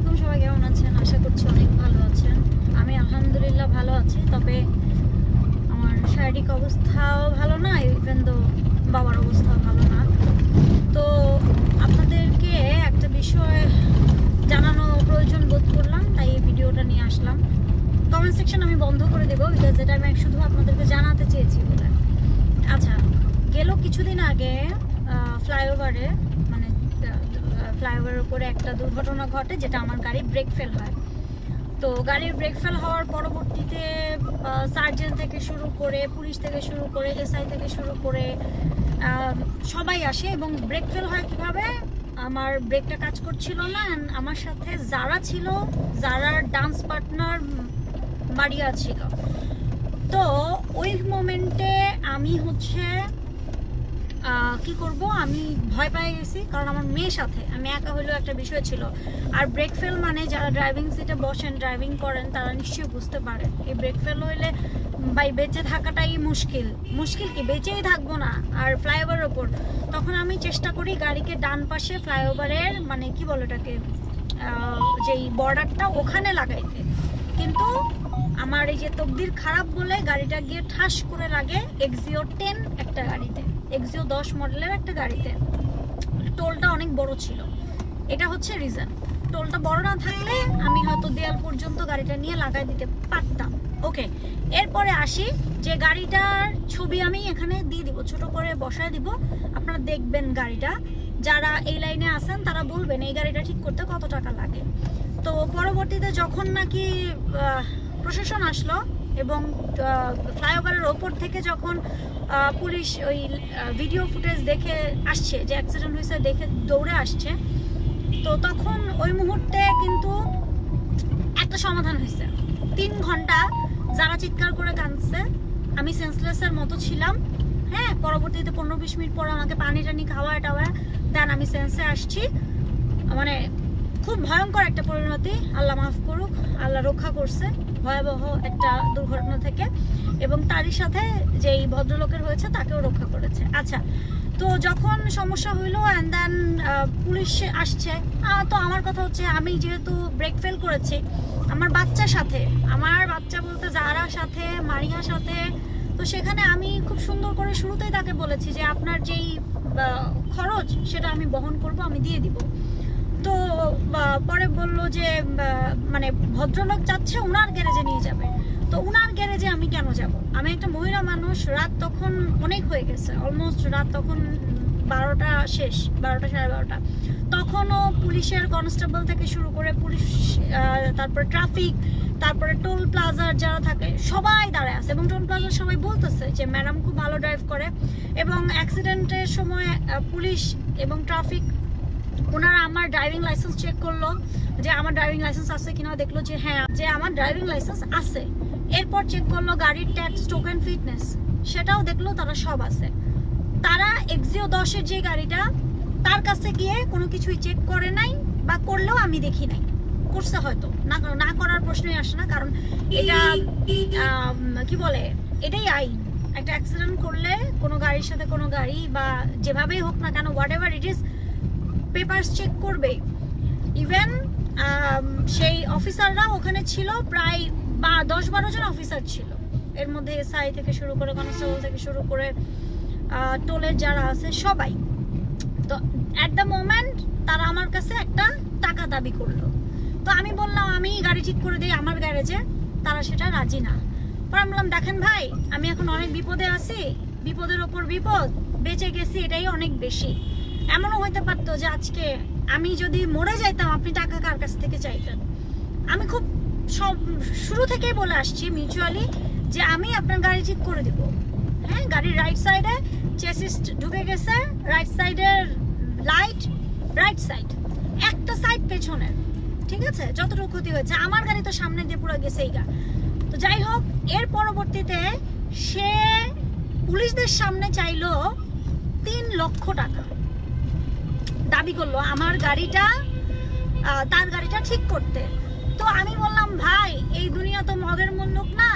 আলাইকুম, সবাই কেমন আছেন? আশা করছি অনেক ভালো আছেন। আমি আলহামদুলিল্লাহ ভালো আছি, তবে আমার শারীরিক অবস্থাও ভালো না ইভেন তো বাবার অবস্থাও ভালো না। তো আপনাদেরকে একটা বিষয় জানানো প্রয়োজন বোধ করলাম, তাই এই ভিডিওটা নিয়ে আসলাম। কমেন্ট সেকশন আমি বন্ধ করে দেবো বিকজ এটা আমি শুধু আপনাদেরকে জানাতে চেয়েছি বলে। আচ্ছা গেল কিছুদিন আগে ফ্লাইওভারে ফ্লাইওভারের উপরে একটা দুর্ঘটনা ঘটে, যেটা আমার গাড়ি ব্রেক ফেল হয়। তো গাড়ির ব্রেক ফেল হওয়ার পরবর্তীতে সার্জেন থেকে শুরু করে, পুলিশ থেকে শুরু করে, এসআই থেকে শুরু করে সবাই আসে এবং ব্রেক ফেল হয় কীভাবে? আমার ব্রেকটা কাজ করছিল না আমার সাথে যারা ছিল যারার ডান্স পার্টনার মারিয়া ছিল। তো ওই মোমেন্টে আমি হচ্ছে কি করব? আমি ভয় পেয়ে গেছি, কারণ আমার মেয়ের সাথে। আমি একা হলেও একটা বিষয় ছিল। আর ব্রেক ফেল মানে যারা ড্রাইভিং সিটে বসেন ড্রাইভিং করেন, তারা নিশ্চয়ই বুঝতে পারে এই ব্রেক ফেল হইলে বাই বেঁচে থাকাটাই মুশকিল। মুশকিল কি? বেঁচেই থাকব না। আর ফ্লাইওভারের ওপর। তখন আমি চেষ্টা করি গাড়িকে ডান পাশে ফ্লাইওভারের মানে কি বলে ওটাকে যেই বর্ডারটা ওখানে লাগাইতে। কিন্তু আমার এই যে তকদির খারাপ বলে গাড়িটা গিয়ে ঠাস করে লাগে এক্সিও টেন একটা গাড়িতে। এক্সিও দশ মডেলের একটা গাড়িতে। টোলটা অনেক বড় ছিল। এটা হচ্ছে রিজন টোলটা বড় না থাকলে আমি হয়তো দেয়াল পর্যন্ত গাড়িটা নিয়ে লাগাই দিতে পারতাম। ওকে এরপরে আসি, যে গাড়িটার ছবি আমি এখানে দিয়ে দিব, ছোট করে বসায় দিব। আপনারা দেখবেন গাড়িটা। যারা এই লাইনে আছেন, তারা বলবেন, এই গাড়িটা ঠিক করতে কত টাকা লাগে? তো পরবর্তীতে যখন নাকি প্রশাসন আসলো এবং ফ্লাইওভারের ওপর থেকে যখন পুলিশ ওই ভিডিও ফুটেজ দেখে আসছে, যে অ্যাক্সিডেন্ট হয়েছে দেখে দৌড়ে আসছে, তো তখন ওই মুহূর্তে কিন্তু একটা সমাধান হয়েছে। তিন ঘণ্টা যারা চিৎকার করে কাঁদছে, আমি সেন্সলেসের মতো ছিলাম। হ্যাঁ পরবর্তীতে পনেরো বিশ মিনিট পর আমাকে পানি টানি খাওয়া টাওয়া দেন আমি সেন্সে আসছি। মানে খুব ভয়ঙ্কর একটা পরিণতি। আল্লাহ মাফ করুক, আল্লাহ রক্ষা করছে। ভয়াবহ একটা দুর্ঘটনা থেকে। এবং তারই সাথে যেই ভদ্রলোকের হয়েছে, তাকেও রক্ষা করেছে। আচ্ছা তো যখন সমস্যা হইল অ্যান্ড দেন পুলিশ আসছে। তো আমার কথা হচ্ছে, আমি যেহেতু ব্রেক ফেল করেছি, আমার বাচ্চার সাথে, আমার বাচ্চা বলতে যারা সাথে, মারিয়ার সাথে, তো সেখানে আমি খুব সুন্দর করে শুরুতেই তাকে বলেছি যে, আপনার যেই খরচ, সেটা আমি বহন করব, আমি দিয়ে দিব। তো পরে বলল যে মানে ভদ্রলোক যাচ্ছে, উনার গ্যারেজে নিয়ে যাবে। তো উনার গ্যারেজে আমি কেন যাব? আমি একটা মহিলা মানুষ, রাত তখন অনেক হয়ে গেছে অলমোস্ট রাত তখন বারোটা শেষ, বারোটা, সাড়ে বারোটা। তখনও পুলিশের কনস্টেবল থেকে শুরু করে পুলিশ তারপরে ট্রাফিক তারপরে টোল প্লাজার যারা থাকে, সবাই দাঁড়ায় আছে। এবং টোল প্লাজার সবাই বলতেছে যে ম্যাডাম খুব ভালো ড্রাইভ করে। এবং অ্যাক্সিডেন্টের সময় পুলিশ এবং ট্রাফিক ওনারা আমার ড্রাইভিং লাইসেন্স চেক করল যে আমার ড্রাইভিং লাইসেন্স আছে কিনা, দেখল যে হ্যাঁ যে আমার ড্রাইভিং লাইসেন্স আছে। এরপর চেক করল গাড়ির ট্যাক্স টোকেন ফিটনেস সেটাও দেখল তারা সব আছে। তারা এক্সিও দশের যে গাড়িটা, তার কাছে গিয়ে কোনো কিছুই চেক করে নাই বা করলেও আমি দেখি নাই। করছে হয়তো। না না করার প্রশ্নই আসে না, কারণ এটা কি বলে, এটাই আইন। একটা অ্যাক্সিডেন্ট করলে কোনো গাড়ির সাথে কোনো গাড়ি বা যেভাবেই হোক না কেন whatever it is papers check করবে ইভেন সেই অফিসাররা ওখানে ছিল, প্রায় বা দশ বারো জন অফিসার ছিল। এর মধ্যে এসআই থেকে শুরু করে কনস্টেবল থেকে শুরু করে টোলের যারা আছে, সবাই। তো অ্যাট দ্য মোমেন্ট তারা আমার কাছে একটা টাকা দাবি করল। তো আমি বললাম, আমি গাড়ি ঠিক করে দিই আমার গ্যারেজে, তারা সেটা রাজি না। পরে বললাম, দেখেন ভাই, আমি এখন অনেক বিপদে আছি। বিপদের ওপর বিপদ, বেঁচে গেছি, এটাই অনেক বেশি। এমনও হইতে পারতো যে আজকে আমি যদি মরে যাইতাম, আপনি টাকা কার কাছ থেকে চাইতেন? আমি খুব সব, শুরু থেকেই বলে আসছি মিউচুয়ালি যে আমি আপনার গাড়ি ঠিক করে দিব। হ্যাঁ গাড়ির রাইট সাইডে চেসিস ঢুকে গেছে রাইট সাইডের লাইট রাইট সাইড একটা সাইড পেছনের ঠিক আছে? যতটুকু ক্ষতি হয়েছে। আমার গাড়ি তো সামনে দিয়ে পুরো গেছেই গা তো যাই হোক, এর পরবর্তীতে সে পুলিশদের সামনে চাইলো তিন লক্ষ টাকা। দাবি করল আমার গাড়িটা তার গাড়িটা ঠিক করতে। তো আমি বললাম, ভাই, এই দুনিয়া তো মগের মুল্লুক না,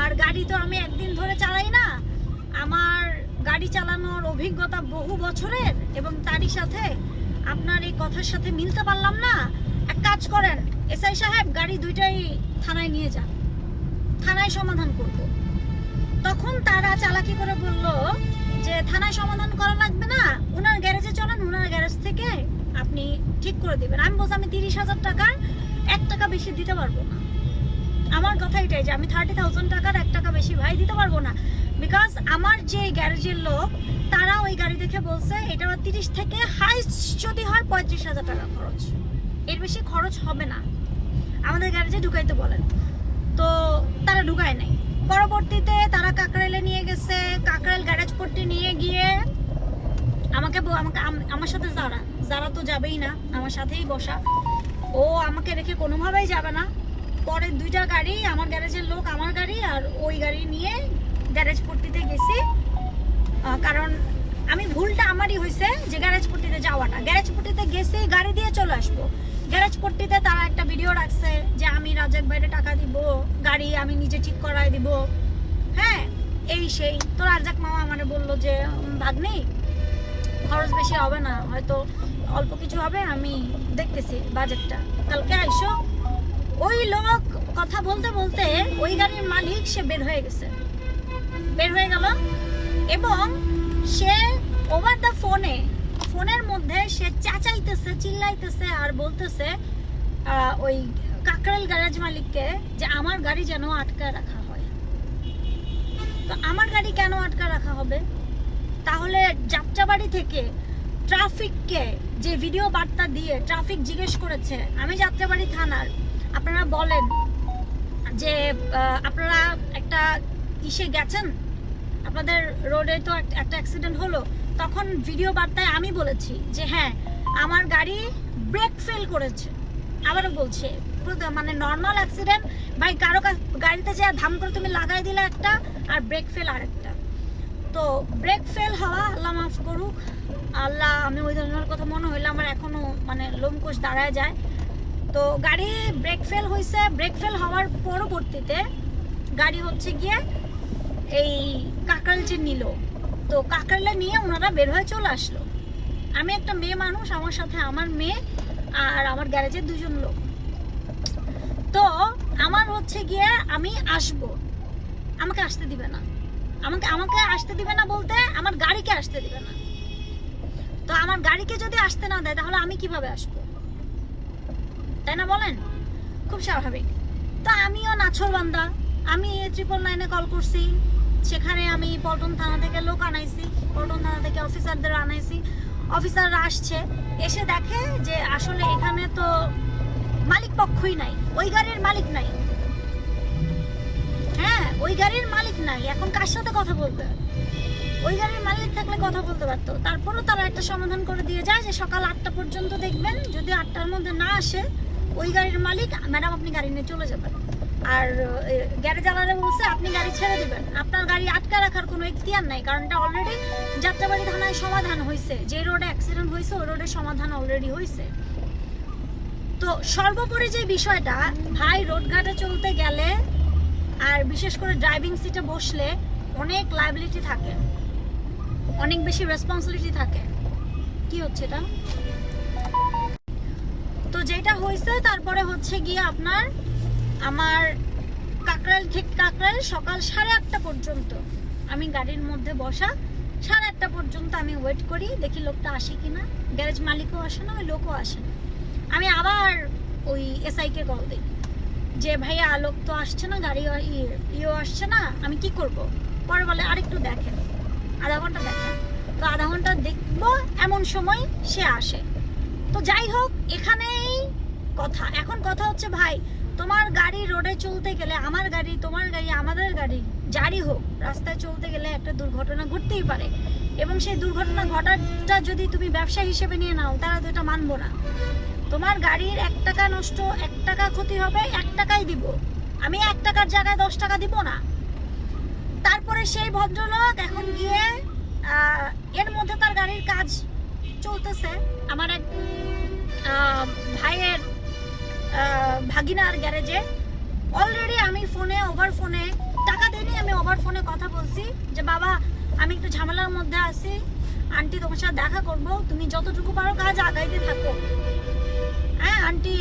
আর গাড়ি তো আমি একদিন ধরে চালাই না। আমার গাড়ি চালানোর অভিজ্ঞতা বহু বছরের এবং তারই সাথে আপনার এই কথার সাথে মিলতে পারলাম না। এক কাজ করেন, এসআই সাহেব গাড়ি দুইটাই থানায় নিয়ে যান। থানায় সমাধান করব। তখন তারা চালাকি করে বলল যে, থানায় সমাধান করা লাগবে না, ওনার গ্যারেজে থেকে আপনি ঠিক করে দিবেন। আমি বলছি, আমি তিরিশ হাজার টাকার এক টাকা বেশি দিতে পারব না। আমার কথা এটাই যে, আমি থার্টি থাউজেন্ড টাকার এক টাকা বেশি ভাই দিতে পারব না। বিকজ আমার যে গ্যারেজের লোক, তারা ওই গাড়ি দেখে বলছে, এটা তিরিশ থেকে হাইস্ট যদি হয় পঁয়ত্রিশ হাজার টাকা খরচ। এর বেশি খরচ হবে না। আমাদের গ্যারেজে ঢুকাইতে বলেন। তো তারা ঢুকায় নাই। পরবর্তীতে তারা কাকরাইলে নিয়ে গেছে কাকরাইল গ্যারেজ পট্টি নিয়ে গিয়ে আমাকে আমাকে আমার সাথে যারা যারা তো যাবেই না, আমার সাথেই বসা। ও আমাকে রেখে কোনোভাবেই যাবে না। পরের দুইটা গাড়ি, আমার গ্যারেজের লোক আমার গাড়ি আর ওই গাড়ি নিয়ে গ্যারেজ পট্টিতে গেছি। কারণ আমি ভুলটা আমারই হয়েছে যে গ্যারেজ পট্টিতে যাওয়াটা। গ্যারেজ পট্টিতে গেছি, গাড়ি দিয়ে চলে আসব। গ্যারেজ পট্টিতে তারা একটা ভিডিও রাখছে যে আমি রাজাক বাইরে টাকা দিব, গাড়ি আমি নিজে ঠিক করাই দিব। হ্যাঁ এই সেই। তো রাজাক মামা আমারে বলল যে ভাগ্নি খরচ বেশি হবে না, হয়তো অল্প কিছু হবে, আমি দেখতেছি বাজেটটা কালকে আইসো, ওই লোক কথা বলতে বলতে ওই গাড়ির মালিক সে বের হয়ে গেছে। বের হয়ে গেল এবং সে ওভার দ্য ফোনে ফোনের মধ্যে সে চাচাইতেছে, চিল্লাইতেছে আর বলতেছে ওই কাকরাইল গ্যারেজ মালিককে যে আমার গাড়ি যেন আটকা রাখা হয়। তো আমার গাড়ি কেন আটকা রাখা হবে? তাহলে যাত্রাবাড়ি থেকে ট্রাফিককে যে ভিডিও বার্তা দিয়ে ট্রাফিক জিজ্ঞেস করেছে, আমি যাত্রাবাড়ি থানার, আপনারা বলেন যে আপনারা একটা ইসে গেছেন? আপনাদের রোডে তো এক- একটা অ্যাক্সিডেন্ট হলো। তখন ভিডিও বার্তায় আমি বলেছি যে হ্যাঁ আমার গাড়ি ব্রেক ফেল করেছে। আবারও বলছে মানে নর্মাল অ্যাক্সিডেন্ট ভাই কারও গাড়িতে যে ধাম করে তুমি লাগাই দিলে একটা, আর ব্রেক ফেল আরেকটা। তো ব্রেক ফেল হওয়া, আল্লাহ মাফ করুক। আল্লাহ, আমি ওই ধরনের কথা মনে হইলে আমার এখনও মানে লোমকোষ দাঁড়ায় যায়। তো গাড়ি ব্রেক ফেল হয়েছে ব্রেক ফেল হওয়ার পরবর্তীতে গাড়ি হচ্ছে গিয়ে এই কাকরালচে নিল, তো কাকরালে নিয়ে ওনারা বের হয়ে চলে আসলো। আমি একটা মেয়ে মানুষ, আমার সাথে আমার মেয়ে আর আমার গ্যারেজের দুজন লোক। তো আমার হচ্ছে গিয়ে আমি আসব। আমাকে আসতে দিবে না। আমাকে আমাকে আসতে দিবে না বলতে আমার গাড়িকে আসতে দিবে না। তো আমার গাড়িকে যদি আসতে না দেয়, তাহলে আমি কীভাবে আসব? তাই না বলেন? খুব স্বাভাবিক। তো আমিও নাছর বান্দা। আমি ট্রিপল নাইনে কল করছি। সেখানে আমি পল্টন থানা থেকে লোক আনাইছি। পল্টন থানা থেকে অফিসারদের আনাইছি। অফিসাররা আসছে। এসে দেখে যে আসলে এখানে তো মালিক পক্ষই নাই। ওই গাড়ির মালিক নাই। হ্যাঁ ওই গাড়ির মালিক নাই। এখন কার সাথে কথা বলবে? ওই গাড়ির মালিক থাকলে কথা বলতে পারতো। তারপরও তারা একটা সমাধান করে দিয়ে যায় যে সকাল আটটা পর্যন্ত দেখবেন, যদি আটটার মধ্যে না আসে, ওই গাড়ির মালিক, ম্যাডাম, আপনি গাড়ি নিয়ে চলে যাবেন। আর গ্যারেজ আলাদা বলছে, আপনি গাড়ি ছেড়ে দেবেন। আপনার গাড়ি আটকা রাখার কোনো এখতিয়ার নাই, কারণ এটা অলরেডি যাত্রাবাড়ি থানায় সমাধান হয়েছে যে রোডে অ্যাক্সিডেন্ট হয়েছে ওই রোডের সমাধান অলরেডি হয়েছে তো সর্বোপরি যে বিষয়টা, ভাই, রোডঘাটে চলতে গেলে আর বিশেষ করে ড্রাইভিং সিটে বসলে অনেক লাইবিলিটি থাকে। অনেক বেশি রেসপন্সিবিলিটি থাকে। কি হচ্ছে এটা? তো যেটা হয়েছে, তারপরে হচ্ছে গিয়ে আপনার আমার কাকরাইল ঠিক কাকরাইল সকাল সাড়ে আটটা পর্যন্ত আমি গাড়ির মধ্যে বসা, সাড়ে আটটা পর্যন্ত আমি ওয়েট করি, দেখি লোকটা আসে কিনা। গ্যারেজ মালিকও আসে না, ওই লোকও আসে না। আমি আবার ওই এসআইকে কল দিই। যে ভাইয়া আলোক তো আসছে না, গাড়ি ইয়ে- ইয়েও আসছে না, আমি কি করব? পরে বলে, আরেকটু দেখেন। আধা ঘণ্টা দেখেন। তো আধা ঘণ্টা দেখব, এমন সময় সে আসে। তো যাই হোক, এখানেই কথা। এখন কথা হচ্ছে, ভাই, তোমার গাড়ি রোডে চলতে গেলে আমার গাড়ি, তোমার গাড়ি, আমাদের গাড়ি, যারই হোক, রাস্তায় চলতে গেলে একটা দুর্ঘটনা ঘটতেই পারে। এবং সেই দুর্ঘটনা ঘটাটা যদি তুমি ব্যবসা হিসেবে নিয়ে নাও তারা তো এটা মানবো না। তোমার গাড়ির এক টাকা নষ্ট, এক টাকা ক্ষতি হবে, এক টাকাই দিব। আমি এক টাকার জায়গায় দশ টাকা দিব না। তারপরে সেই ভদ্রলোক এখন গিয়ে এর মধ্যে তার গাড়ির কাজ চলতেছে। আমার এক ভাইয়ের ভাগিনার গ্যারেজে। অলরেডি আমি ফোনে ওভার ফোনে, টাকা দিইনি আমি ওভার ফোনে কথা বলছি যে, বাবা, আমি একটু ঝামেলার মধ্যে আছি। আন্টি তোমার সাথে দেখা করব। তুমি যতটুকু পারো কাজ আগাইতে থাকো। হ্যাঁ আন্টি,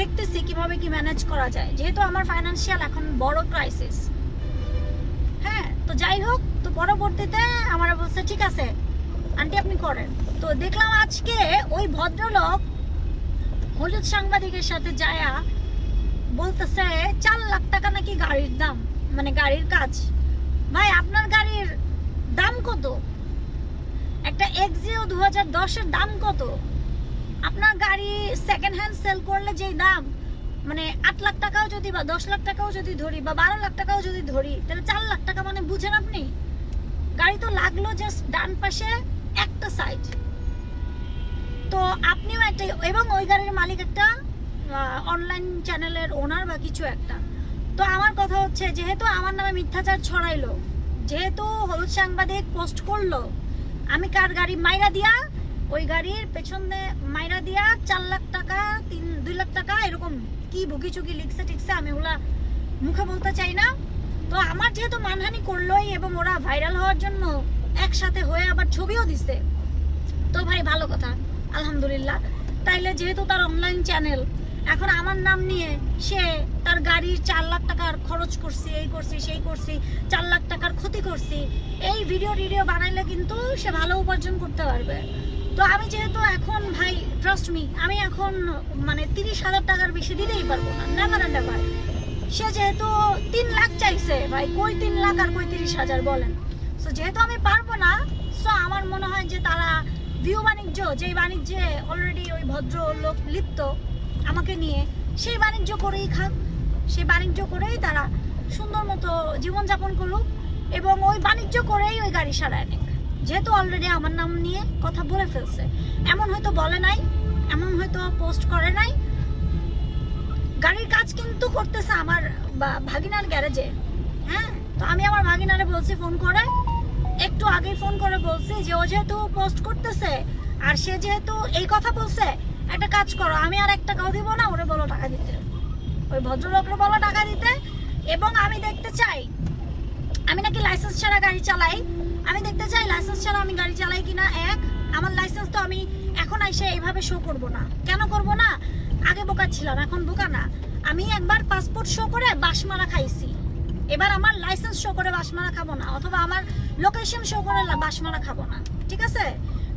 দেখতেছি কীভাবে কি ম্যানেজ করা যায়। যেহেতু আমার ফাইনান্সিয়াল এখন বড় ক্রাইসিস হ্যাঁ তো যাই হোক, তো পরবর্তীতে আমার বলছে, ঠিক আছে, আন্টি আপনি করেন। তো দেখলাম আজকে ওই ভদ্রলোক হলুদ সাংবাদিকের সাথে যায়া, বলতেছে, চার লাখ টাকা নাকি গাড়ির দাম? মানে গাড়ির কাজ। ভাই, আপনার গাড়ির দাম কত? একটা এক্সিও দু হাজার দশের দাম কত? আপনার গাড়ি সেকেন্ড হ্যান্ড সেল করলে যেই দাম মানে আট লাখ টাকাও যদি বা দশ লাখ টাকাও যদি ধরি বা বারো লাখ টাকাও যদি ধরি, তাহলে চার লাখ টাকা মানে বুঝেন আপনি? গাড়ি তো লাগল জাস্ট ডান পাশে একটা সাইড তো আপনিও একটা, এবং ওই গাড়ির মালিক একটা অনলাইন চ্যানেলের ওনার বা কিছু একটা। তো আমার কথা হচ্ছে, যেহেতু আমার নামে মিথ্যাচার ছড়াইলো, যেহেতু হলুদ সাংবাদিক পোস্ট করল, আমি কার গাড়ি মাইরা দিয়া ওই গাড়ির পেছনে মাইরা দিয়া চার লাখ টাকা, তিন, দুই লাখ টাকা এরকম কি বুকি চুকি লিখছে, টিকছে, আমি ওগুলা মুখে বলতে চাই না। তো আমার যেহেতু মানহানি করলোই এবং ওরা ভাইরাল হওয়ার জন্য একসাথে হয়ে আবার ছবিও দিছে। তো ভাই, ভালো কথা, আলহামদুলিল্লাহ। তাইলে যেহেতু তার অনলাইন চ্যানেল এখন আমার নাম নিয়ে সে তার গাড়ির চার লাখ টাকার খরচ করছি, এই করছি, সেই করছি, চার লাখ টাকার ক্ষতি করছি, এই ভিডিও টিডিও বানাইলে কিন্তু সে ভালো উপার্জন করতে পারবে। তো আমি যেহেতু এখন, ভাই ট্রাস্ট মি আমি এখন মানে তিরিশ হাজার টাকার বেশি দিতেই পারব না। নেভার অ্যান্ড এভার সে যেহেতু তিন লাখ চাইছে, ভাই, কই তিন লাখ আর কই তিরিশ হাজার বলেন? সো যেহেতু আমি পারব না সো আমার মনে হয় যে তারা ভিউ বাণিজ্য, যেই বাণিজ্যে অলরেডি ওই ভদ্র লোক লিপ্ত, আমাকে নিয়ে, সেই বাণিজ্য করেই খাক। সেই বাণিজ্য করেই তারা সুন্দর মতো জীবনযাপন করুক এবং ওই বাণিজ্য করেই ওই গাড়ি সারায় নিক। যেহেতু অলরেডি আমার নাম নিয়ে কথা বলে ফেলছে। এমন হয়তো বলে নাই, এমন হয়তো পোস্ট করে নাই। গাড়ির কাজ কিন্তু করতেছে আমার ভাগিনার গ্যারেজে। হ্যাঁ তো আমি আমার ভাগিনারে বলছি ফোন করে। একটু আগেই ফোন করে বলছি যে ও যেহেতু পোস্ট করতেছে, আর সে যেহেতু এই কথা বলছে, একটা কাজ করো, আমি আর এক টাকাও দিব না, ওরে বলো টাকা দিতে। ওই ভদ্রলোকরে বলো টাকা দিতে, এবং আমি দেখতে চাই, আমি নাকি লাইসেন্স ছাড়া গাড়ি চালাই আমি দেখতে চাই লাইসেন্স ছাড়া আমি গাড়ি চালাই কিনা। এক, আমার লাইসেন্স তো আমি এখন এসে এইভাবে শো করব না। কেন করব না? আগে বোকা ছিলাম এখন বোকা না। আমি একবার পাসপোর্ট শো করে বাসমারা খাইছি। এবার আমার লাইসেন্স শো করে বাসমারা খাব না, অথবা আমার লোকেশন শো করে বাসমারা খাব না। ঠিক আছে?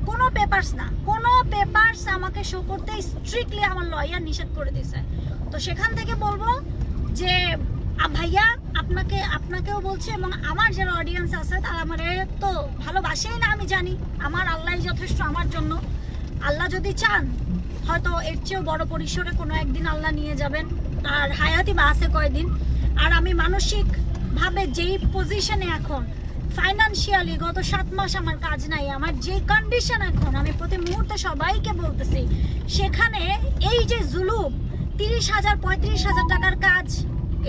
কোনো পেপারস না। কোনো পেপারস আমাকে শো করতে স্ট্রিক্টলি আমার লয়ার নিষেধ করে দিয়েছে। তো সেখান থেকে বলব যে ভাইয়া আপনাকে, আপনাকেও বলছি এবং আমার যারা অডিয়েন্স আছে, তারা আমার তো ভালোবাসেই না, আমি জানি। আমার আল্লাহ যথেষ্ট আমার জন্য। আল্লাহ যদি চান, হয়তো এর চেয়েও বড় পরিসরে কোনো একদিন আল্লাহ নিয়ে যাবেন। আর হায়াতি বা আছে কয়দিন। আর আমি মানসিক ভাবে যেই পজিশনে এখন ফাইনান্সিয়ালি গত সাত মাস আমার কাজ নাই, আমার যে কন্ডিশন এখন, আমি প্রতি মুহূর্তে সবাইকে বলতেছি, সেখানে এই যে জুলুম, তিরিশ হাজার, পঁয়ত্রিশ হাজার টাকার কাজ,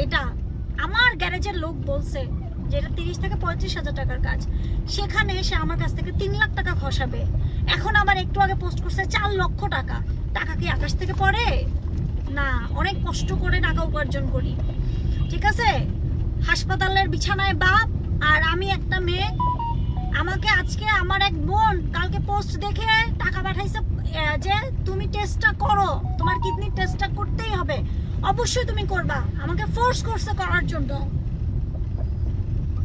এটা আমার গ্যারেজের লোক বলছে যে এটা তিরিশ থেকে পঁয়ত্রিশ হাজার টাকার কাজ। সেখানে সে আমার কাছ থেকে তিন লাখ টাকা খসাবে। এখন আবার একটু আগে পোস্ট করছে চার লক্ষ টাকা। টাকা কি আকাশ থেকে পড়ে? না, অনেক কষ্ট করে টাকা উপার্জন করি। ঠিক আছে? হাসপাতালের বিছানায় বাপ আর আমি একটা মেয়ে। আমাকে আজকে আমার এক বোন কালকে পোস্ট দেখে টাকা পাঠাইছে যে তুমি টেস্টটা করো। তোমার কিডনির টেস্টটা করতেই হবে। অবশ্যই তুমি করবা। আমাকে ফোর্স করছে করার জন্য।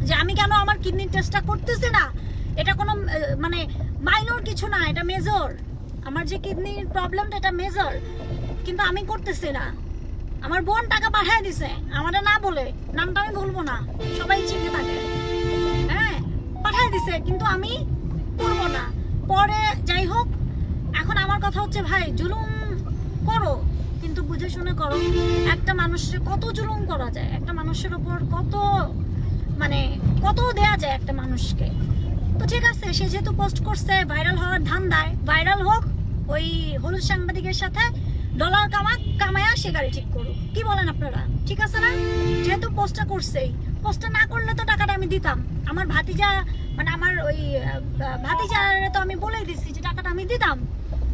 যে আমি কেন আমার কিডনির টেস্টটা করতেছি না? এটা কোনো মানে মাইনর কিছু না, এটা মেজর আমার যে কিডনির প্রবলেমটা এটা মেজর কিন্তু আমি করতেছি না। আমার বোন টাকা পাঠায় দিছে। আমাদের না বলে, নামটা আমি বলব না। সবাই চিনে থাকে। হ্যাঁ পাঠায় দিছে, কিন্তু আমি করব না। পরে যাই হোক, এখন আমার কথা হচ্ছে, ভাই, জুলুম করো। কিন্তু বুঝে শুনে করো, একটা মানুষের কত জুলুম করা যায়, একটা মানুষের উপর কত মানে কত দেয়া যায় একটা মানুষকে। তো ঠিক আছে, সে যেহেতু পোস্ট করছে ভাইরাল হওয়ার ধান্দায় ভাইরাল হোক, ওই হলুদ সাংবাদিকের সাথে ডলার কামাক কামায়া সে গাড়ি ঠিক করুক। কি বলেন আপনারা? ঠিক আছে না? যেহেতু পোস্টটা করছেই পোস্টটা না করলে তো টাকাটা আমি দিতাম। আমার ভাতিজা মানে আমার ওই ভাতিজার তো আমি বলেই দিচ্ছি যে টাকাটা আমি দিতাম।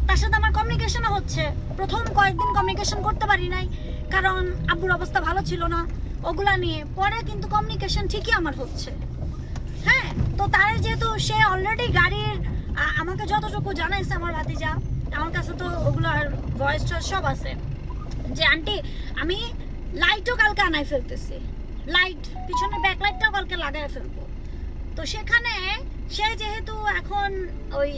তার সাথে আমার কমিউনিকেশনও হচ্ছে। প্রথম কয়েকদিন কমিউনিকেশন করতে পারি নাই, কারণ আব্বুর অবস্থা ভালো ছিল না। ওগুলা নিয়ে পরে কিন্তু কমিউনিকেশন ঠিকই আমার হচ্ছে। হ্যাঁ তো তার যেহেতু সে অলরেডি গাড়ির আমাকে যতটুকু জানাইছে আমার ভাতিজা, আমার কাছে তো ওগুলোর ভয়েস টয়েস সব আছে। যে, আন্টি, আমি লাইটও কালকে আনাই ফেলতেছি। লাইট পিছনে ব্যাক লাইটটাও কালকে লাগাই ফেলব। তো সেখানে সে যেহেতু এখন ওই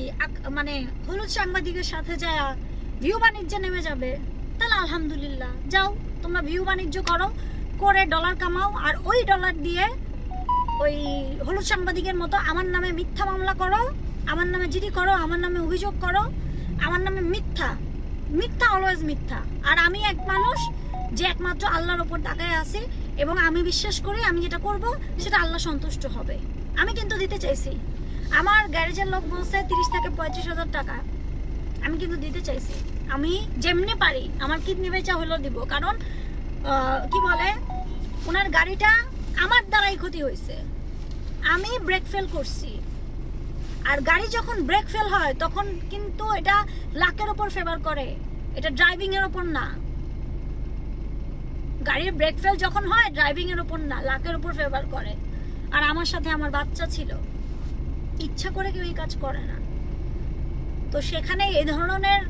মানে হলুদ সাংবাদিকের সাথে যায়, ভিউ বাণিজ্যে নেমে যাবে, তাহলে আলহামদুলিল্লাহ। যাও, তোমরা ভিউ বাণিজ্য করো, করে ডলার কামাও, আর ওই ডলার দিয়ে ওই হলুদ সাংবাদিকের মতো আমার নামে মিথ্যা মামলা করো, আমার নামে জিডি করো, আমার নামে অভিযোগ করো, আমার নামে মিথ্যা মিথ্যা অলওয়েজ মিথ্যা। আর আমি এক মানুষ যে একমাত্র আল্লাহর ওপর তাকায় আছে, এবং আমি বিশ্বাস করি আমি যেটা করব, সেটা আল্লাহ সন্তুষ্ট হবে। আমি কিন্তু দিতে চাইছি। আমার গ্যারেজের লোক বলছে তিরিশ থেকে পঁয়ত্রিশ হাজার টাকা। আমি কিন্তু দিতে চাইছি। আমি যেমনি পারি, আমার কিডনি বেচা হলেও দিব। কারণ কি বলে, ওনার গাড়িটা আমার দ্বারাই ক্ষতি হয়েছে। আমি ব্রেক ফেল করছি। আর গাড়ি যখন ব্রেক ফেল হয়, তখন কিন্তু এটা লাকের ওপর ফেভার করে। এটা ড্রাইভিং এর ওপর না। গাড়ির ব্রেক ফেল যখন হয় ড্রাইভিং এর ওপর না লাকের ওপর ফেভার করে। আর আমার সাথে আমার বাচ্চা ছিল। ইচ্ছা করে কেউ এই কাজ করে না। তো সেখানে এ ধরনের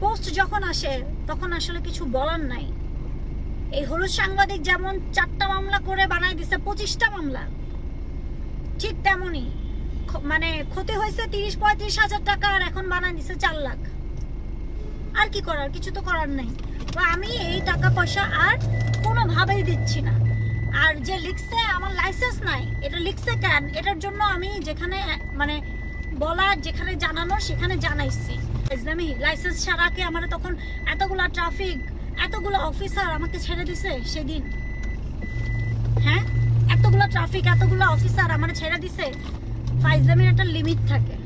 পোস্ট যখন আসে, তখন আসলে কিছু বলার নাই। এই হলুদ সাংবাদিক যেমন চারটা মামলা করে বানাই দিছে, পঁচিশটা মামলা, ঠিক তেমনই। মানে ক্ষতি হয়েছে তিরিশ, পঁয়ত্রিশ হাজার টাকা আর এখন বানাই দিছে চার লাখ। আর কি করার? কিছু তো করার নেই। তো আমি এই টাকা পয়সা আর কোনোভাবেই দিচ্ছি না। আর যে লিখছে, আমার লাইসেন্স নাই। এটা লিখছে কেন? এটার জন্য আমি যেখানে মানে বলার যেখানে জানানো, সেখানে জানাইছি। আমি লাইসেন্স ছাড়া কি আমার তখন এতগুলা ট্রাফিক এতগুলো অফিসার আমাকে ছেড়ে দিছে সেদিন? হ্যাঁ? এতগুলো ট্রাফিক এতগুলো অফিসার আমার ছেড়ে দিছে? ফাইজলামের একটা লিমিট থাকে।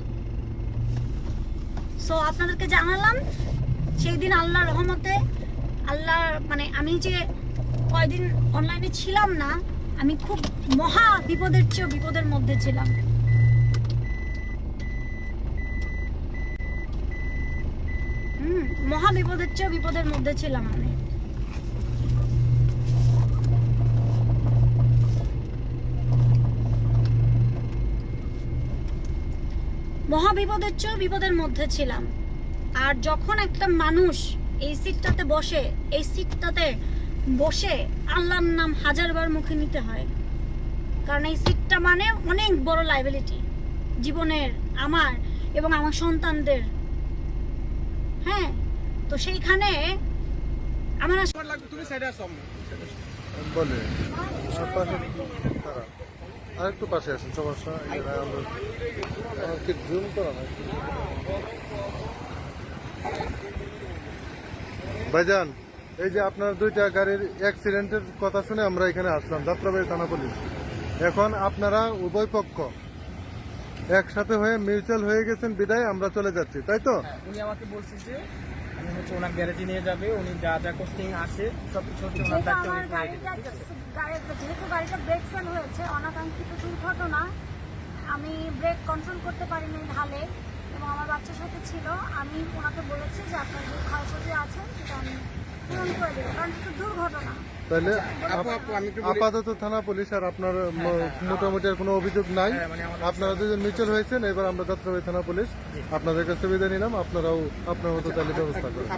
সো আপনাদেরকে জানালাম সেই দিন আল্লাহর রহমতে, আল্লাহর মানে আমি যে কয়দিন অনলাইনে ছিলাম না, আমি খুব মহা বিপদের চেয়েও বিপদের মধ্যে ছিলাম। মহা বিপদের চেয়েও বিপদের মধ্যে ছিলাম আমি। মহা বিপদের চেয়েও বিপদের মধ্যে ছিলাম। আর যখন একটা মানুষ এই সিটটাতে বসে, এই সিটটাতে বসে আল্লাহর নাম হাজারবার মুখে নিতে হয়। কারণ এই সিটটা মানে অনেক বড় লাইবিলিটি জীবনের আমার এবং আমার সন্তানদের। হ্যাঁ তো সেইখানে আমার। বলে আর পাশে তারা। একটু পাশে আসেন সমস্যা আমাকে জুম করা না ভাইজান এই যে আপনার দুইটা গাড়ির অ্যাক্সিডেন্টের কথা শুনে আমরা এখানে আসলাম যাত্রাবাড়ি থানা পুলিশ। এখন আপনারা উভয় পক্ষ একসাথে হয়ে মিউচুয়াল হয়ে গেছেন বিদায় আমরা চলে যাচ্ছি তাই তো? হ্যাঁ, উনি আমাকে বলছে যে আমি হচ্ছে ওনার গ্যারেজে নিয়ে যাবে উনি যা যা কস্টিং আসে সব কিছু হচ্ছে ওনার দায়িত্বে আমার উনি করে দেবে, ঠিক আছে? যেহেতু গাড়িটা ব্রেক ফেল হয়েছে অনাকাঙ্ক্ষিত দুর্ঘটনা আমি ব্রেক কন্ট্রোল করতে পারিনি ঢালে এবং আমার বাচ্চার সাথে ছিল আমি ওনাকে বলেছি যে আপনার যে ক্ষয়ক্ষতি আছে সেটা আমি পূরণ করে কারণ এটা দুর্ঘটনা তাহলে আপাতত থানা পুলিশ আর আপনার মোটামুটি আর কোনো অভিযোগ নাই। হ্যাঁ, মানে আপনারা দুজন মিউচুয়াল হয়েছেন এবার আমরা যাত্রাবাড়ি থানা পুলিশ। আপনাদের কাছে বিদায় নিলাম আপনারাও আপনার মতো তাহলে ব্যবস্থা করুন।